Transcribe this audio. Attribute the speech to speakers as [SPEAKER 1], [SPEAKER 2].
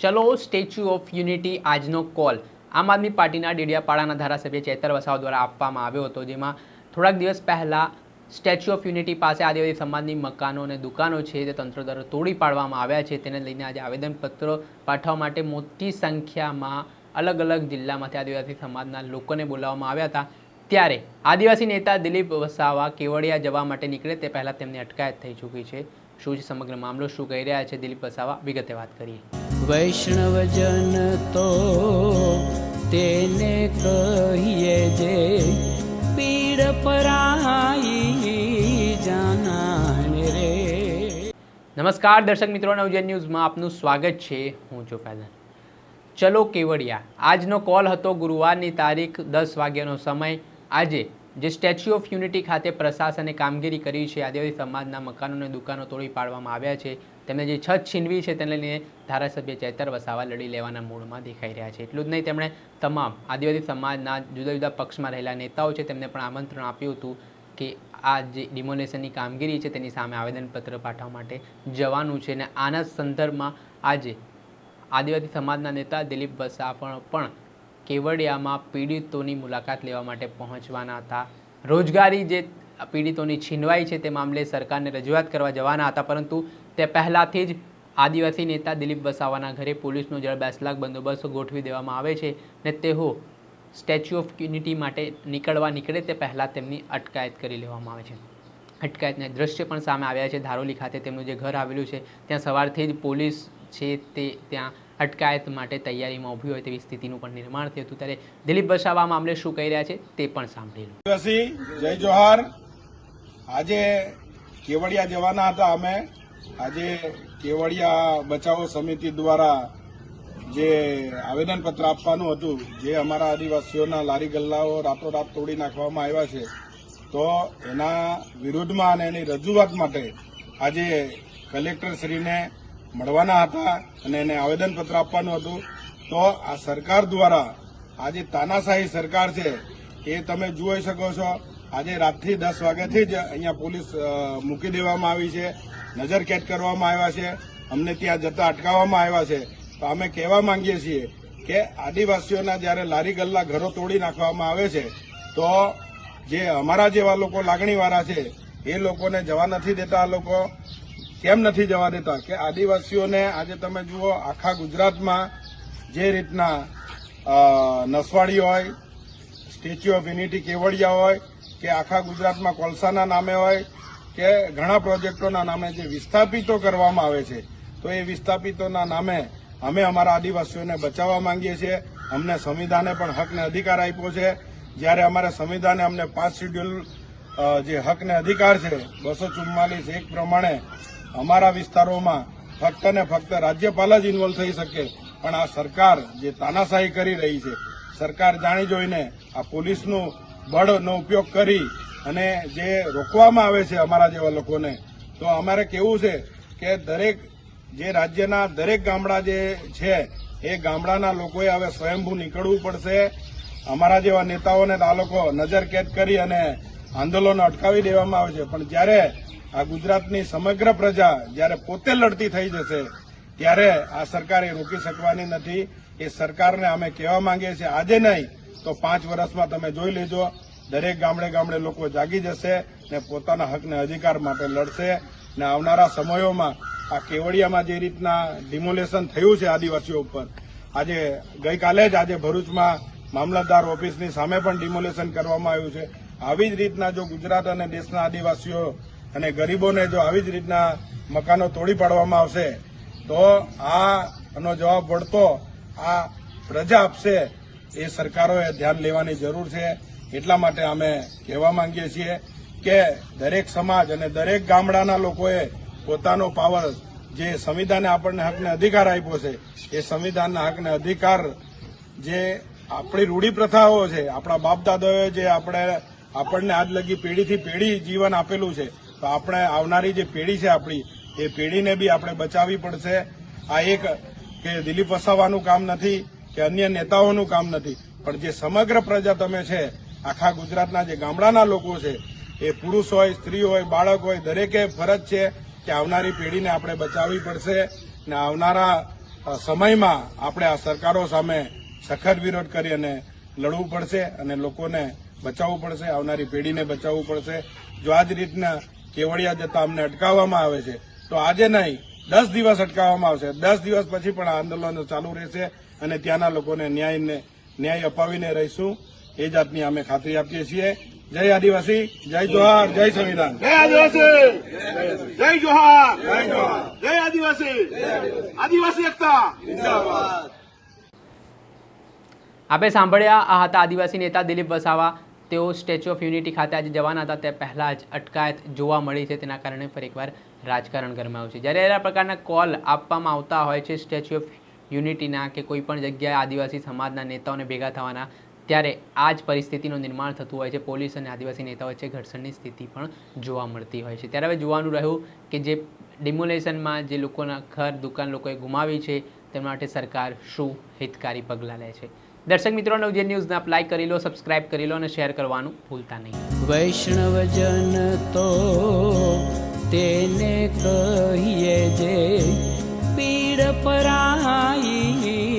[SPEAKER 1] ચલો Statue of Unity આજનો call Aam Aadmi પાર્ટીના ડેડિયાપાડાના ધારાસભ્ય ચેતર વસાવ દ્વારા આપવામાં આવ્યો હતો, જેમાં થોડાક દિવસ પહેલાં સ્ટેચ્યુ ઓફ યુનિટી પાસે આદિવાસી સમાજની મકાનો અને દુકાનો છે તે તંત્ર દ્વારા તોડી પાડવામાં આવ્યા છે. તેને લઈને આજે આવેદનપત્રો પાઠવવા માટે મોટી સંખ્યામાં અલગ અલગ જિલ્લામાંથી આદિવાસી સમાજના લોકોને બોલાવવામાં આવ્યા હતા. ત્યારે આદિવાસી નેતા દિલીપ વસાવા કેવડિયા જવા માટે નીકળે તે પહેલાં તેમની અટકાયત થઈ ચૂકી છે. શું છે સમગ્ર મામલો? શું કહી રહ્યા છે દિલીપ વસાવા? વિગતે વાત કરીએ.
[SPEAKER 2] વૈષ્ણવજન તો તેને કહીએ જે પીડ પરાઈ જાનાને રે.
[SPEAKER 1] નમસ્કાર, દર્શક મિત્રો, નવજન ન્યૂઝમાં આપનું સ્વાગત છે. હું છું ફૈઝન ચલો કેવડિયા. આજનો કોલ હતો ગુરુવારની તારીખ દસ વાગ્યાનો સમય. આજે જે સ્ટેચ્યુ ઓફ યુનિટી ખાતે પ્રશાસને કામગીરી કરી છે, આદિવાસી સમાજના મકાનો અને દુકાનો તોડી પાડવામાં આવ્યા છે. તેમને જે છત છીનવી છે તેને લઈને ધારાસભ્ય ચેતર વસાવા લડી લેવાના મૂડમાં દેખાઈ રહ્યા છે. એટલું જ નહીં, તેમણે તમામ આદિવાસી સમાજના જુદા જુદા પક્ષમાં રહેલા નેતાઓ છે તેમને પણ આમંત્રણ આપ્યું હતું કે આ જે ડિમોલેશનની કામગીરી છે તેની સામે આવેદનપત્ર પાઠવવા માટે જવાનું છે. અને આના સંદર્ભમાં આજે આદિવાસી સમાજના નેતા દિલીપ વસાવા પણ કેવડિયામાં પીડિતોની મુલાકાત લેવા માટે પહોંચવાના હતા. રોજગારી જે પીડિતોની છીનવાઈ છે તે મામલે સરકારને રજૂઆત કરવા જવાના હતા, પરંતુ તે પહેલાંથી જ આદિવાસી નેતા દિલીપ વસાવાના ઘરે પોલીસનો જળબેસલાક બંદોબસ્ત ગોઠવી દેવામાં આવે છે ને તેઓ સ્ટેચ્યુ ઓફ યુનિટી માટે નીકળવા નીકળે તે પહેલાં તેમની અટકાયત કરી લેવામાં આવે છે. અટકાયતના દ્રશ્ય પણ સામે આવ્યા છે. ધારોલી ખાતે તેમનું જે ઘર આવેલું છે, ત્યાં સવારથી જ પોલીસ છે તે ત્યાં અટકાયત માટે તૈયારીમાં ઊભી હોય તેવી સ્થિતિનું પણ નિર્માણ થયું હતું. ત્યારે દિલીપ વસાવા મામલે શું કહી રહ્યા છે તે પણ સાંભળી લો
[SPEAKER 3] જય જોહાર. આજે કેવડિયા જવાના હતા અમે. આજે કેવડિયા બચાવો સમિતિ દ્વારા જે આવેદનપત્ર આપવાનું હતું, જે અમારા આદિવાસીઓના લારી ગલ્લાઓ રાતોરાત તોડી નાખવામાં આવ્યા છે, તો એના વિરુદ્ધમાં અને એની રજૂઆત માટે આજે કલેક્ટરશ્રીને મળવાના હતા અને એને આવેદનપત્ર આપવાનું હતું. તો આ સરકાર દ્વારા, આજે તાનાશાહી સરકાર છે, એ તમે જોઈ શકો છો. આજે રાતથી દસ વાગ્યાથી જ અહીંયા પોલીસ મૂકી દેવામાં આવી છે. નજર કેદ કરવામાં આવ્યા છે. અમને ત્યાં જતા અટકાવવામાં આવ્યા છે. તો અમે કહેવા માંગીએ છીએ કે આદિવાસીઓના જ્યારે લારી ગલ્લા ઘરો તોડી નાખવામાં આવે છે, તો જે અમારા જેવા લોકો લાગણીવાળા છે, એ લોકોને જવા નથી દેતા આ લોકો. કેમ નથી જવા દેતા? કે આદિવાસીઓને આજે તમે જુઓ, આખા ગુજરાતમાં જે રીતના નસવાડી હોય, સ્ટેચ્યુ ઓફ યુનિટી કેવડિયા હોય, કે આખા ગુજરાતમાં કોલસાના નામે હોય કે ઘણા પ્રોજેક્ટોના નામે જે વિસ્થાપિતો કરવામાં આવે છે, તો એ વિસ્થાપિતોના નામે અમે અમારા આદિવાસીઓને બચાવવા માંગીએ છીએ. અમને સંવિધાને પણ હકને અધિકાર આપ્યો છે. જ્યારે અમારા સંવિધાને અમને પાંચ શેડ્યુલ જે હકને અધિકાર છે, બસો ચુમ્માલીસ એક પ્રમાણે અમારા વિસ્તારોમાં ફક્ત ને ફક્ત રાજ્યપાલ જ ઇન્વોલ્વ થઈ શકે. પણ આ સરકાર જે તાનાશાહી કરી રહી છે, સરકાર જાણી જોઈને આ પોલીસનું બળનો ઉપયોગ કરી અને જે રોકવામાં આવે છે અમારા જેવા લોકોને, તો અમારે કેવું છે કે દરેક જે રાજ્યના દરેક ગામડા જે છે, એ ગામડાના લોકોએ હવે સ્વયંભૂ નીકળવું પડશે. અમારા જેવા નેતાઓને આ લોકો નજર કેદ કરી અને આંદોલનો અટકાવી દેવામાં આવે છે. પણ જ્યારે આ ગુજરાતની સમગ્ર પ્રજા જ્યારે પોતે લડતી થઈ જશે, ત્યારે આ સરકાર એ રોકી શકવાની નથી. એ સરકારને અમે કહેવા માંગીએ છીએ, આજે નહીં તો પાંચ વર્ષમાં તમે જોઈ લેજો. દરેક ગામડે ગામડે લોકો જાગી જશે ને પોતાના હકને અધિકાર માટે લડશે ને આવનારા સમયોમાં આ કેવડિયામાં જે રીતના ડિમોલેશન થયું છે આદિવાસીઓ ઉપર, આજે ગઈકાલે જ આજે ભરૂચમાં મામલતદાર ઓફિસની સામે પણ ડિમોલેશન કરવામાં આવ્યું છે. આવી જ રીતના જો ગુજરાત અને દેશના આદિવાસીઓ અને ગરીબોને જો આવી જ રીતના મકાનો તોડી પાડવામાં આવશે, તો આનો જવાબ વળતો આ પ્રજા આપશે એ સરકારોએ ધ્યાન લેવાની જરૂર છે. એટલા માટે અમે કહેવા માંગીએ છીએ કે દરેક સમાજ અને દરેક ગામડાના લોકોએ પોતાનો પાવર જે સંવિધાને આપણને હકને અધિકાર આપ્યો છે, એ સંવિધાનના હકને અધિકાર જે આપણી રૂઢી પ્રથાઓ છે, આપણા બાપ દાદાઓએ જે આપણે, આપણને આજ લગી પેઢીથી પેઢી જીવન આપેલું છે, તો આપણે આવનારી જે પેઢી છે આપણી, એ પેઢીને બી આપણે બચાવવી પડશે. આ એક કે દિલીપ વસાવાનું કામ નથી, કે અન્ય નેતાઓનું કામ નથી, પણ જે સમગ્ર પ્રજા તમે છે આખા ગુજરાતના જે ગામડાના લોકો છે, એ પુરુષ હોય, સ્ત્રી હોય, બાળક હોય, દરેકે ફરજ છે કે આવનારી પેઢીને આપણે બચાવવી પડશે ને આવનારા સમયમાં આપણે આ સરકારો સામે સખત વિરોધ કરી અને લડવું પડશે અને લોકોને બચાવવું પડશે, આવનારી પેઢીને બચાવવું પડશે. જો આ જ રીતના કેવડિયા જતા અમને અટકાવવામાં આવે છે, તો આજે નહીં, દસ દિવસ અટકાવવામાં આવશે. દસ દિવસ પછી પણ આ આંદોલનો ચાલુ રહેશે અને ત્યાંના લોકોને ન્યાયને, ન્યાય અપાવીને રહીશું. એ જાતની અમે ખાતરી આપીએ છીએ. જય આદિવાસી જય જોહાર જય સંવિધાન.
[SPEAKER 4] જય આદિવાસી જય જોહાર જય આદિવાસી આદિવાસી એકતા.
[SPEAKER 1] આપણે સાંભળ્યા આ હતા આદિવાસી નેતા દિલીપ વસાવા. તેઓ સ્ટેચ્યુ ઓફ યુનિટી ખાતે આજે જવાના હતા. તે પહેલાં જ અટકાયત જોવા મળી છે. તેના કારણે ફરી એકવાર રાજકારણ ગરમાયું છે. જ્યારે એના પ્રકારના કોલ આપવામાં આવતા હોય છે સ્ટેચ્યુ ઓફ યુનિટીના કે કોઈ પણ જગ્યાએ આદિવાસી સમાજના નેતાઓને ભેગા થવાના ત્યારે આ જ પરિસ્થિતિનું નિર્માણ થતું હોય છે. પોલીસ અને આદિવાસી નેતાઓ વચ્ચે ઘર્ષણની સ્થિતિ પણ જોવા મળતી હોય છે. ત્યારે હવે જોવાનું રહ્યું કે જે ડિમોલેશનમાં જે લોકોના ઘર, દુકાન લોકોએ ગુમાવી છે તેમના માટે સરકાર શું હિતકારી પગલાં લે છે? દર્શક મિત્રો નવજે ન્યૂઝને આપ લાઈક કરી લો સબસ્ક્રાઇબ કરી લો અને શેર કરવાનું ભૂલતા નહીં.
[SPEAKER 2] વૈષ્ણવજન તો તેને કહીએ જે પીડ પરાઈ